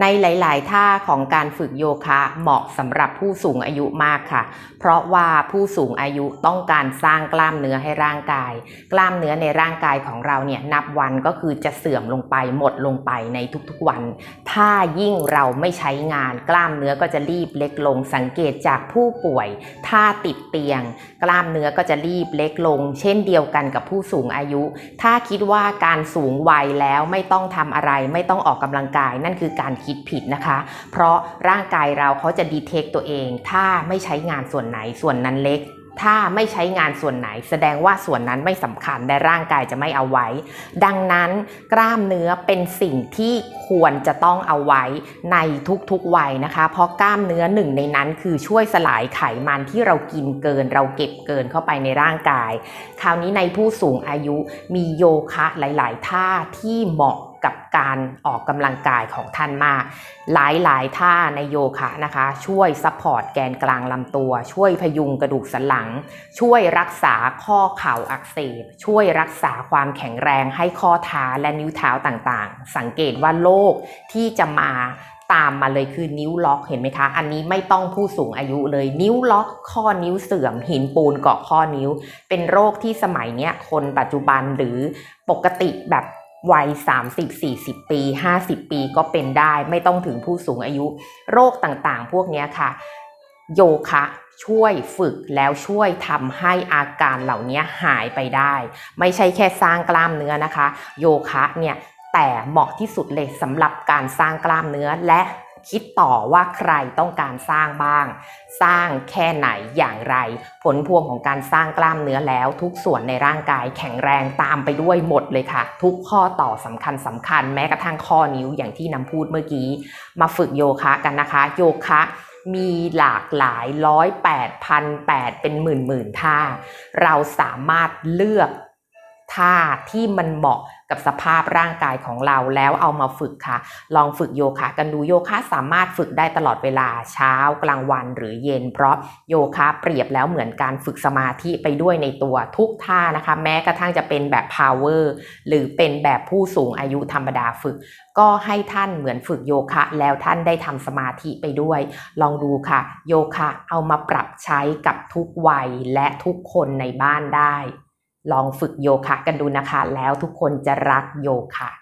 ในหลาย ๆ ท่าของการฝึกโยคะเหมาะสำหรับผู้สูงอายุมากค่ะ เพราะว่าผู้สูงอายุต้องการสร้างกล้ามเนื้อให้ร่างกาย กล้ามเนื้อในร่างกายของเราเนี่ยนับวันก็คือจะเสื่อมลงไปหมดลงไปในทุก ๆ วัน ถ้ายิ่งเราไม่ใช้งาน กล้ามเนื้อก็จะรีบเล็กลง สังเกตจากผู้ป่วย ถ้าติดเตียง กล้ามเนื้อก็จะรีบเล็กลง เช่นเดียวกันกับผู้สูงอายุ ถ้าคิดว่าการสูงวัยแล้วไม่ต้องทำอะไร ไม่ต้องออกกำลังกายนั่นคือการคิดผิดนะคะ เพราะร่างกายเราเขาจะดีเทคตัวเอง ถ้าไม่ใช้งานส่วนไหนส่วนนั้นเล็กถ้าไม่ใช้งานส่วนไหน แสดงว่าส่วนนั้นไม่สำคัญและร่างกายจะไม่เอาไว้ ดังนั้นกล้ามเนื้อเป็นสิ่งที่ควรจะต้องเอาไว้ในทุกๆวัยนะคะ เพราะกล้ามเนื้อหนึ่งในนั้นคือช่วยสลายไขมันที่เรากินเกิน เราเก็บเกินเข้าไปในร่างกาย คราวนี้ในผู้สูงอายุมีโยคะหลาย ๆ ท่าที่เหมาะ กับการออกกำลังกายของท่านมาก หลายๆ ท่าในโยคะนะคะ ช่วยซัพพอร์ตแกนกลางลำตัว ช่วยพยุงกระดูกสันหลัง ช่วยรักษาข้อเข่าอักเสบ ช่วยรักษาความแข็งแรงให้ข้อเท้าและนิ้วเท้าต่างๆ สังเกตว่าโรคที่จะมาตามมาเลยคือนิ้วล็อกเห็นไหมคะ อันนี้ไม่ต้องผู้สูงอายุเลยนิ้วล็อก ข้อนิ้วเสื่อม หินปูนเกาะข้อนิ้ว เป็นโรคที่สมัยเนี้ยคนปัจจุบันหรือปกติแบบ วัย 30 40 ปี 50 ปีก็เป็นได้ไม่ต้องถึงผู้สูงอายุ โรคต่างๆ พวกนี้ค่ะ โยคะช่วยฝึกแล้วช่วยทำให้อาการเหล่านี้หายไปได้ ไม่ใช่แค่สร้างกล้ามเนื้อนะคะ โยคะเนี่ยแต่เหมาะที่สุดเลยสำหรับการสร้างกล้ามเนื้อและ คิดต่อว่าใครต้องการสร้างบ้าง สร้างแค่ไหนอย่างไร ผลพวงของการสร้างกล้ามเนื้อแล้ว ทุกส่วนในร่างกายแข็งแรงตามไปด้วยหมดเลยค่ะ ทุกข้อต่อสำคัญสำคัญแม้กระทั่งข้อนิ้วอย่างที่น้ำพูดเมื่อกี้ มาฝึกโยคะกันนะคะ โยคะมีหลากหลายร้อยแปดพันแปดเป็นหมื่นหมื่นท่า เราสามารถเลือก ท่าที่มันเหมาะกับสภาพร่างกายของเราแล้วเอามาฝึกค่ะ ลองฝึกโยคะกันดูโยคะสามารถฝึกได้ตลอดเวลาเช้ากลางวันหรือเย็น เพราะโยคะเปรียบแล้วเหมือนการฝึกสมาธิไปด้วยในตัวทุกท่านะคะ แม้กระทั่งจะเป็นแบบ power หรือเป็นแบบผู้สูงอายุธรรมดาฝึก ก็ให้ท่านเหมือนฝึกโยคะ แล้วท่านได้ทำสมาธิไปด้วย ลองดูค่ะ โยคะเอามาปรับใช้กับทุกวัยและทุกคนในบ้านได้ ลองฝึกโยคะกันดูนะคะ แล้วทุกคนจะรักโยคะ